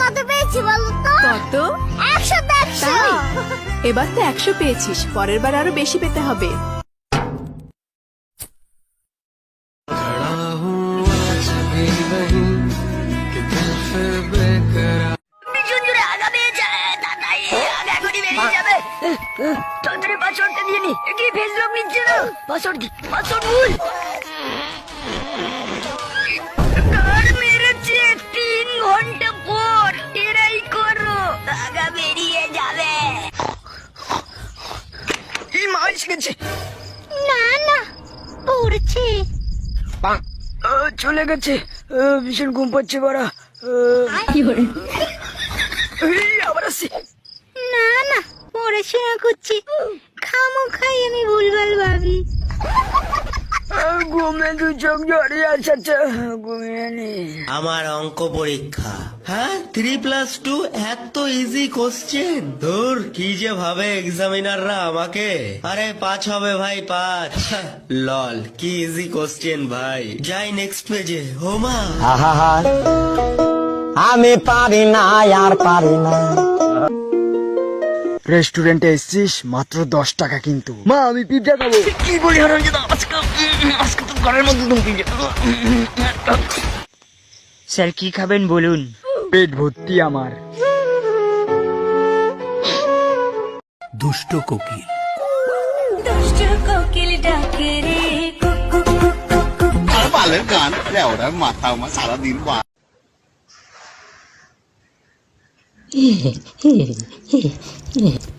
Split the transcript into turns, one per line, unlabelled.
কত পেয়েছি বলো তো?
কত?
একশো একশো।
তাই? এবার তো একশো পেয়েছিস পরের বার আরও বেশি পেতে হবে।
তাড়াতাড়ি পাসওয়ার্ডটা দিয়ে নি। কি ফেসবুক নিচ্ছে না পাসওয়ার্ড পাসওয়ার্ড ভুল। শিখেছে।
না না পড়ছে।
চলে গেছে। ভীষণ ঘুম পাচ্ছে বাড়া। আবার আসছি।
না না পড়াশোনা করছি। খামো খাই আমি ভুলভাল ভাবি।
ঘুমে দু চোখ জড়িয়ে আছে ঘুমিয়ে নি।
আমার অঙ্ক পরীক্ষা। হ্যাঁ থ্রি প্লাস টু এত ইজি কোশ্চেন ধুর কি যে ভাবে এক্সামিনাররা আমাকে। আরে পাঁচ হবে ভাই পাঁচ। লল কি ইজি কোশ্চেন ভাই। যাই নেক্সট পেজে হোমা।
আহা। আমি পারি না আর পারি না।
রেস্টুরেন্টে এসছিস মাত্র দশ টাকা কিন্তু। মা আমি পিৎজা খাব।
কি বলি যেটা আজকে আজকে তো ঘরের মধ্যে তুমি স্যার কি খাবেন বলুন?
পেট ভর্তি আমার।
দুষ্ট কোকিল।
দুষ্ট কোকিল ডাকে রে
বালের গান ওরা মাথা আমার সারাদিন বা ええ、ええ、え、